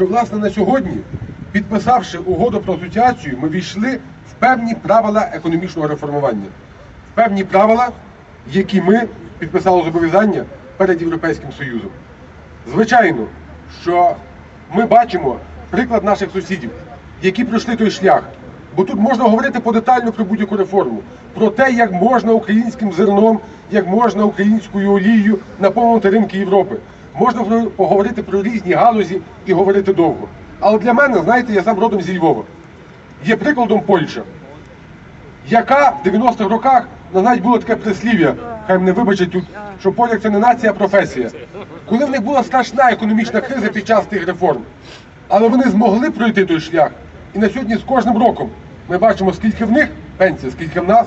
що власне на сьогодні, підписавши угоду про асоціацію, ми війшли в певні правила економічного реформування, в певні правила, які ми підписали зобов'язання перед Європейським Союзом. Звичайно, що ми бачимо приклад наших сусідів, які пройшли той шлях. Бо тут можна говорити подетально про будь-яку реформу, про те, як можна українським зерном, як можна українською олією наповнити ринки Європи. Можна поговорити про різні галузі і говорити довго. Але для мене, знаєте, я сам родом зі Львова. Є прикладом Польща, яка в 90-х роках ну, навіть було таке прислів'я, хай мене вибачать тут, що поляк це не нація, а професія. Коли в них була страшна економічна криза під час тих реформ, але вони змогли пройти той шлях. І на сьогодні з кожним роком ми бачимо, скільки в них пенсія, скільки в нас,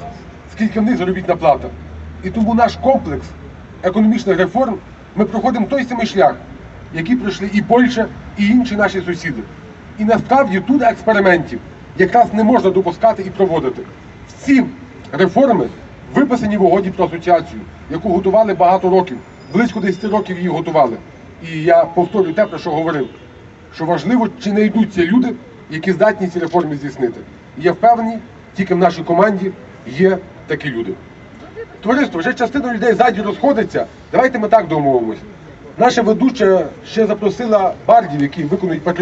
скільки в них заробітна плата. І тому наш комплекс економічних реформ ми проходимо той самий шлях, який пройшли і Польща, і інші наші сусіди. І насправді тут експериментів якраз не можна допускати і проводити. Всі реформи виписані в угоді про асоціацію, яку готували багато років, близько 10 років її готували. І я повторюю те, про що говорив, що важливо, чи знайдуться люди, які здатні ці реформи здійснити. І я впевнений, тільки в нашій команді є такі люди. Товариство, вже частина людей ззаді розходиться. Давайте ми так домовимось. Наша ведуча ще запросила бардів, які виконують патріотичну